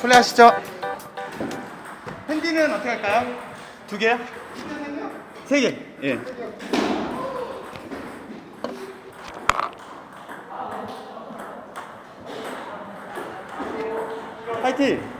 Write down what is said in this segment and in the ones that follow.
플레이 하시죠. 핸디는 어떻게 할까요? 두 개요? 세 개. 예. 파이팅!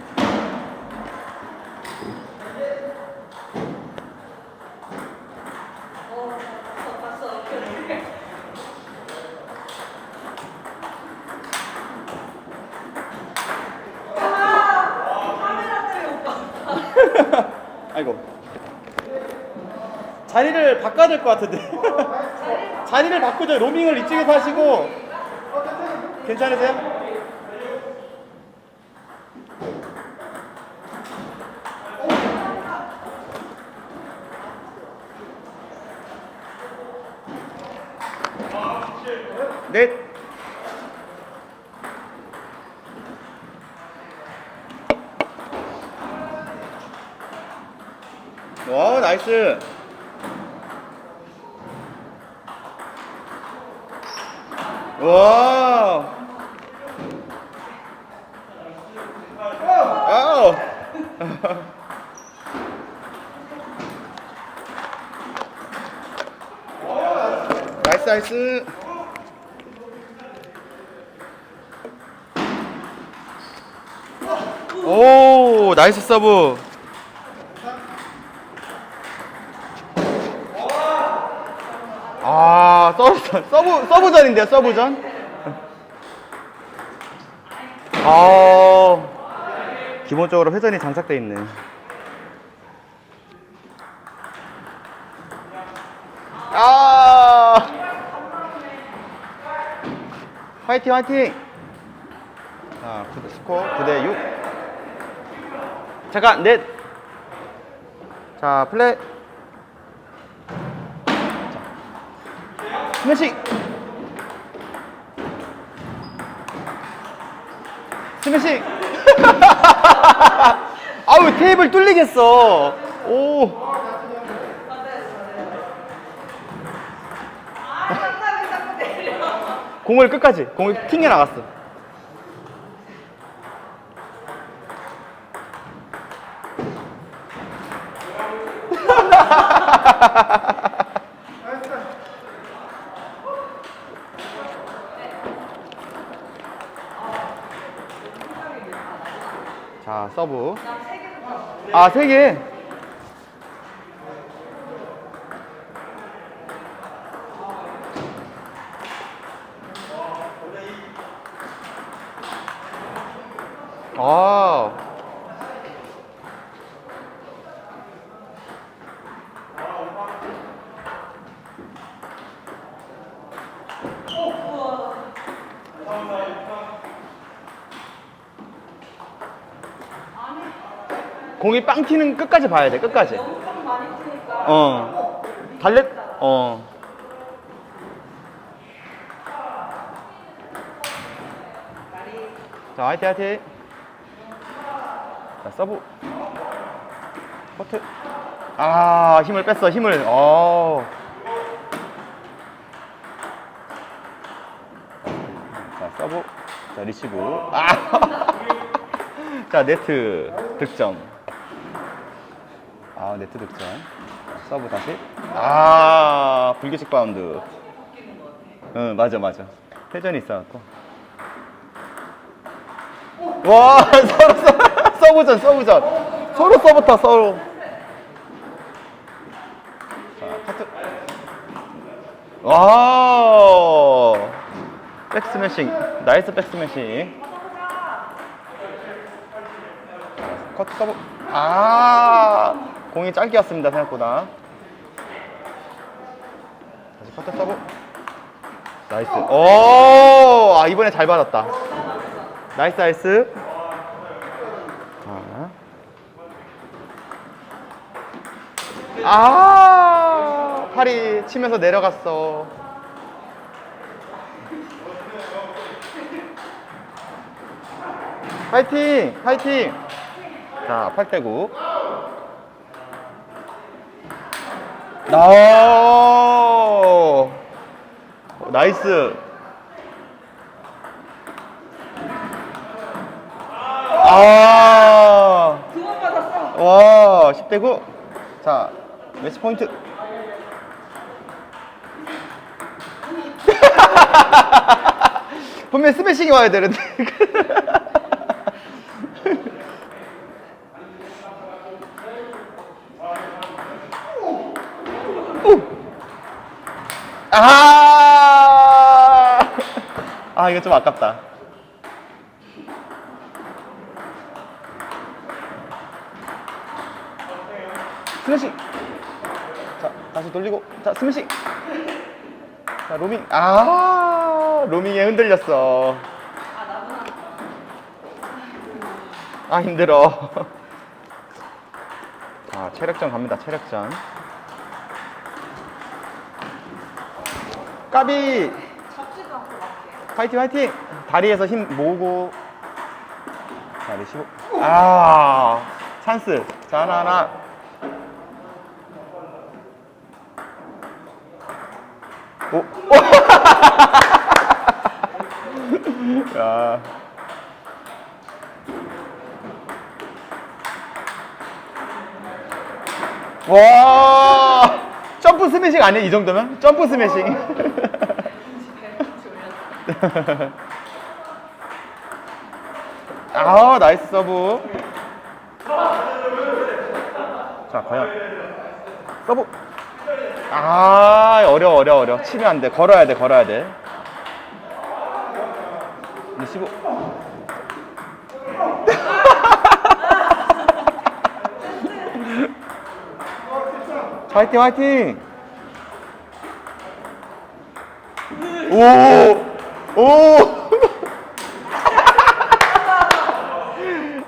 아이고. 자리를 바꿔야 될 것 같은데. 자리를 바꾸죠. 로밍을 이쪽에서 하시고. 괜찮으세요? 넷. 나이스. 와. 아우. 나이스, 나이스. 오, 나이스 서브. 아, 서브, 서브, 서브전인데요, 서브전? 아, 기본적으로 회전이 장착돼 있네. 아, 화이팅, 화이팅! 자, 9대, 스코어 9대 6. 잠깐, 넷. 자, 플레이. 스매싱! 스매싱! 아우, 테이블 뚫리겠어. 오. 공을 끝까지, 공을 튕겨 나갔어. 자, 서브. 아, 세 개. 아. 공이 빵 튀는 끝까지 봐야 돼, 끝까지. 어. 달래, 어. 자, 화이팅, 화이팅. 자, 서브. 커트. 아, 힘을 뺐어, 힘을. 어. 자, 서브. 자, 리시브. 아. 자, 네트 득점. 아, 네트 득점. 자, 서브 다시. 아, 불규칙 바운드. 응, 맞아, 맞아. 회전이 있어갖고. 와, 서로, 서로, 서브전, 서브전. 서로 서브타, 서로. 자, 카트. 와. 백스매싱. 나이스 백스매싱. 커트 서브. 아, 공이 짧게 왔습니다, 생각보다. 다시 커트 서브. 나이스. 오, 아, 이번에 잘 받았다. 나이스, 나이스. 자. 아, 팔이 치면서 내려갔어. 파이팅! 파이팅! 자, 8대9. 아~ 오, 나이스. 아. 와, 10대 9. 자, 매치 포인트. 분명 스매싱이 와야 되는데. 아! 아, 이거 좀 아깝다. 스매싱. 자, 다시 돌리고. 자, 스매싱. 자, 로밍. 아, 로밍에 흔들렸어. 아, 힘들어. 자, 체력전 갑니다. 체력전. 까비. 잡지도 않고 막게. 화이팅 화이팅 다리에서 힘 모으고 자 리시브 아 찬스 자 하나 하나 오, 오. 야. 와 점프 스매싱 아니야 이 정도면? 점프 스매싱. 아 나이스 서브. 자 과연. 서브. 아 어려워 어려워 어려워. 치면 안 돼. 걸어야 돼 걸어야 돼. 리시브 자, 화이팅 화이팅 오! 오!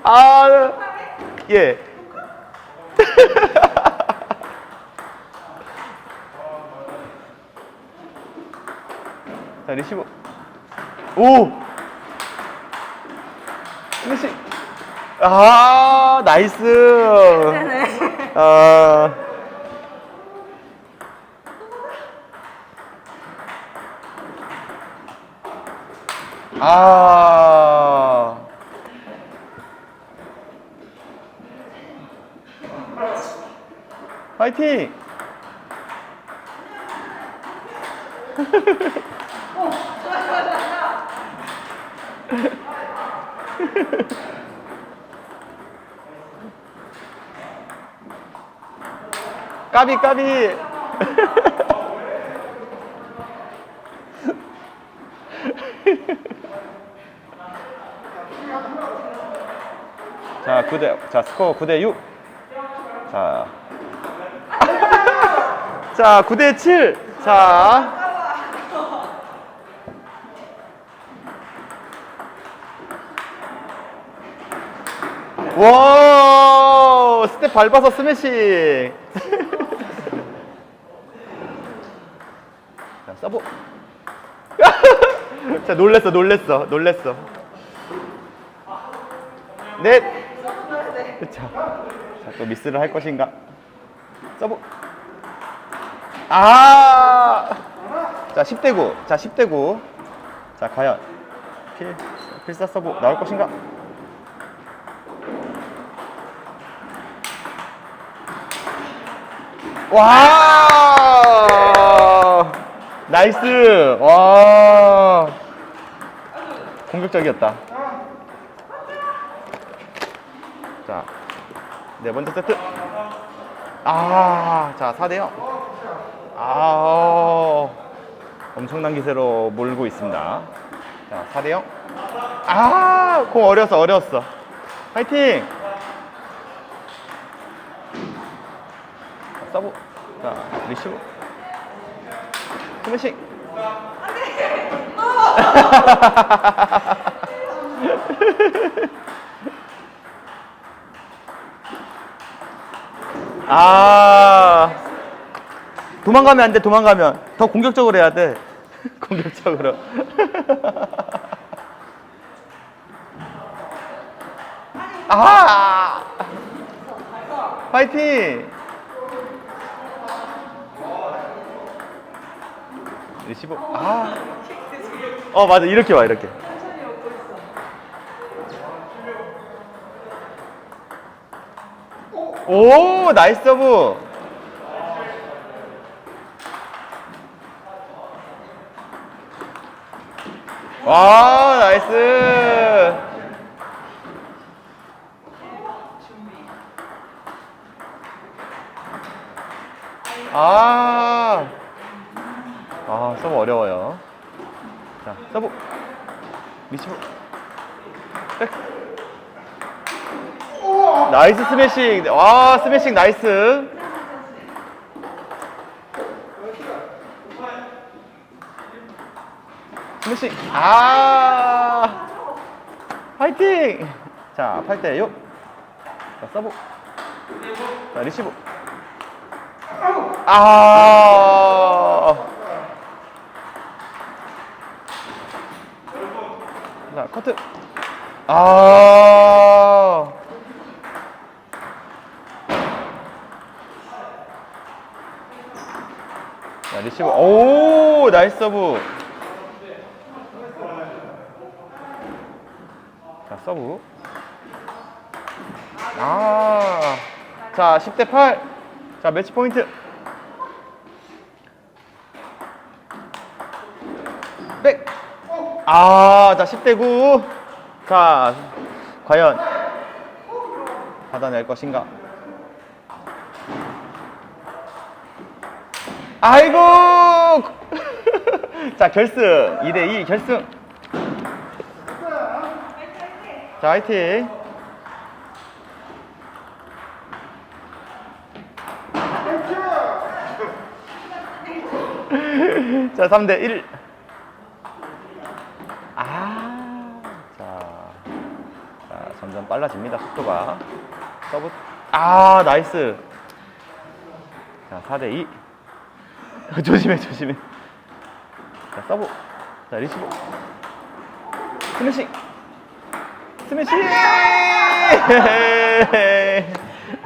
아, 예. 자, 리시브. 오! 스매시. 아, 나이스. 네네. 아. 아. 화이팅! 까비 까비 자 9대 자 스코어 9대 6 자. 자 9대 7 자. 와 스텝 밟아서 스매싱. 자 서브. 자 놀랬어 놀랬어 놀랬어. 넷 자, 자, 또 미스를 할 것인가? 서브. 아! 자 10대 9 자 10대 9 자 과연 필, 필사 서브 나올 것인가? 와 나이스! 와! 공격적이었다 자 네 번째 세트. 아 자 4대0 아 엄청난 기세로 몰고 있습니다. 자 4대0 아 공 어려웠어 어려웠어. 파이팅! 서브. 자 리시브. 스매싱 아. 도망가면 안 돼 도망가면. 더 공격적으로 해야 돼. 공격적으로. 아 파이팅! 리시브 아어 맞아. 이렇게 와 이렇게 천천히 오고 있어. 오, 나이스 서브. 와, 나이스. 아, 아, 서브 어려워요. 자, 서브. 리시브. 백. 나이스 스매싱. 와, 스매싱 나이스. 스매싱. 아. 파이팅. 자, 8대 6. 자, 서브. 자, 리시브. 아. 자, 커트. 아. 자, 리시브. 오, 나이스 서브. 자, 서브. 아. 자, 10대 8. 자, 매치 포인트. 백. 아, 자, 10대 9. 자, 과연 받아낼 것인가? 아이고! 자, 결승. 2대 2 결승. 자, 화이팅. 자, 3대 1. 아, 자, 자, 점점 빨라집니다. 속도가. 서브. 아, 나이스. 자, 4대 2. 조심해, 조심해. 자, 서브. 자, 리시브. 스매싱. 스매싱!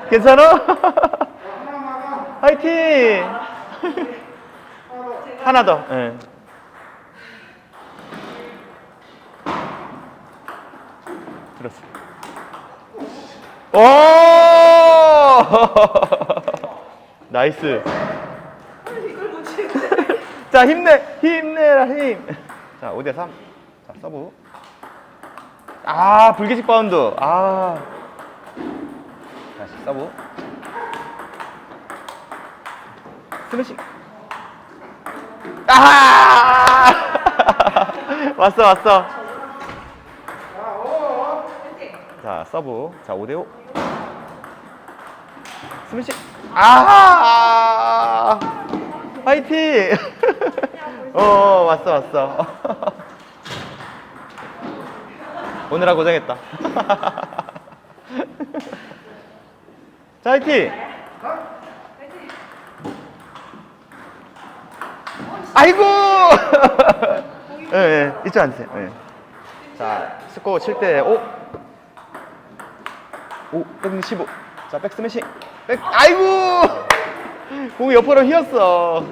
괜찮아? 화이팅! 하나 더. 예. 들었어. 오! 나이스. 자, 힘내. 힘내라, 힘. 자, 5대 3. 자, 서브. 아, 불규칙 바운드. 아. 다시 서브. 스매싱. 아! 왔어, 왔어. 자, 서브. 자, 5대 5. 스매싱. 아! 화이팅! 어, 왔어, 왔어. 오늘아 고생했다. 자, 화이팅! 아이고! 예, 예, 이쪽 앉으세요. 예. 자, 스코어 7대 5. 5, 백 15. 자, 백 스매싱. 백, 아이고! 공이 옆으로 휘었어.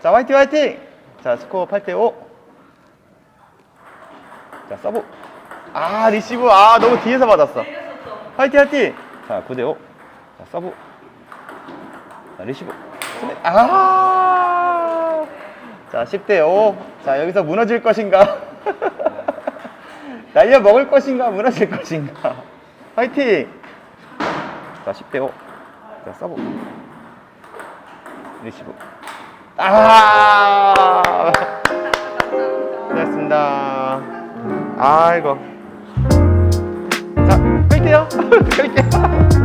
자, 화이팅, 화이팅! 자, 스코어 8대 5. 자, 서브. 아, 리시브. 아, 너무 뒤에서 받았어. 화이팅, 화이팅! 자, 9대 5. 자, 서브. 자, 리시브. 아! 자, 10대 5. 자, 여기서 무너질 것인가? 날려 먹을 것인가? 무너질 것인가? 화이팅! 자, 10대 5. 자, 서브. 리시브. 아! 됐습니다. 아이고. 자, 끌게요. 끌게요.